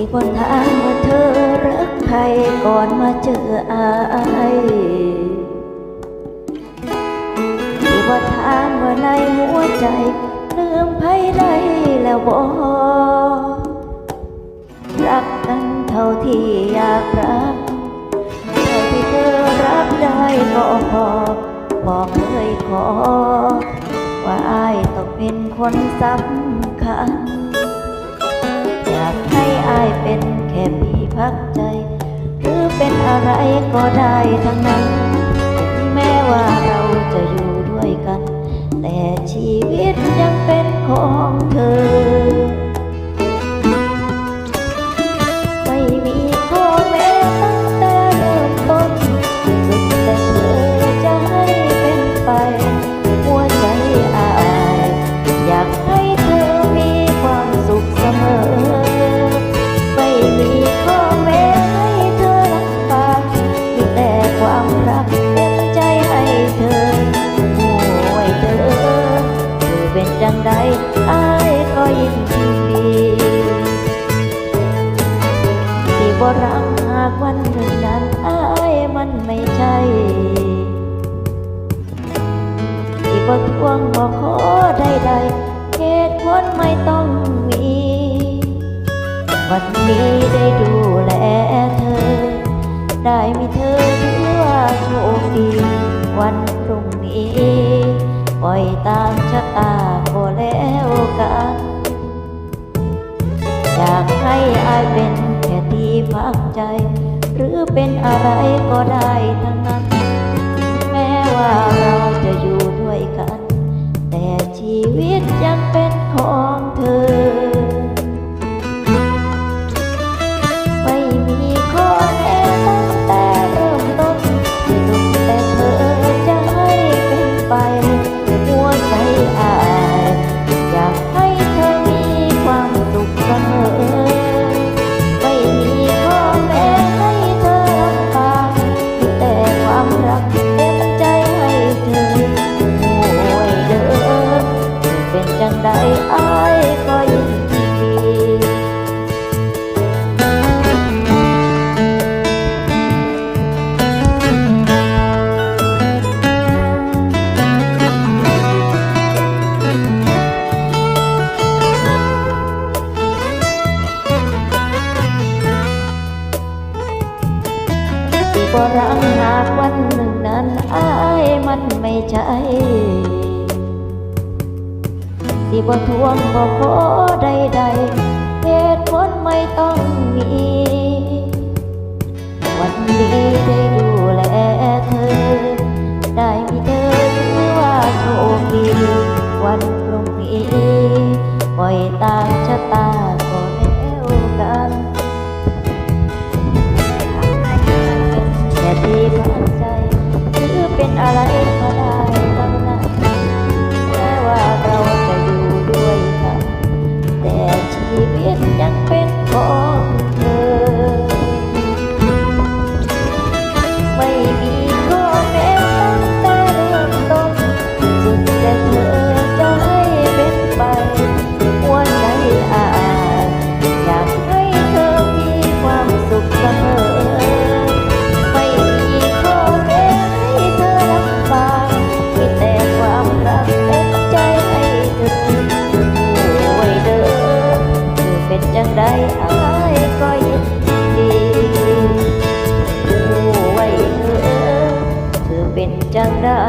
สิบนทางว่าเธอรักใครก่อนมาเจออายสิบนทางว่าในหัวใจลืมไผได้แล้วบ่รักกันเท่าที่อยากรักเท่าที่เธอรับได้ก็พอบอกเลยขอ ว่าอายต้องเป็นคนสำคัญ อยากให้อายเป็นแค่พี่พักใจ หรือเป็นอะไรก็ได้ทั้งนั้น แม้ว่าเราจะอยู่ด้วยกัน แต่ชีวิตยังเป็นของเธอ ใดอายก็ยินดีที่บ่รักหากวันหนึ่งนั้นอายมันไม่ใช่ที่บ่ทวงบ่ขอใดๆเหตุผลไม่ต้องมี วันนี้ได้ดูแลเธอ ได้มีเธอถือว่าโชคดี วันพรุ่งนี้ปล่อยตามชะตา ค่ที่พักใจ หรือเป็นอะไรก็ได้ทั้งนั้น แม้ว่าเราจะอยู่ด้วยกัน แต่ชีวิตยังเป็นของ ใดอ้ายก็ยินดีบ่รังหากวันหนึ่งนั้นอ้ายมันไม่ใช่ สิบ่ทวงบ่ขอใดๆเหตุผลไม่ต้องมี เป็นจังได้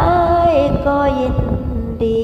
อายก็ยินดี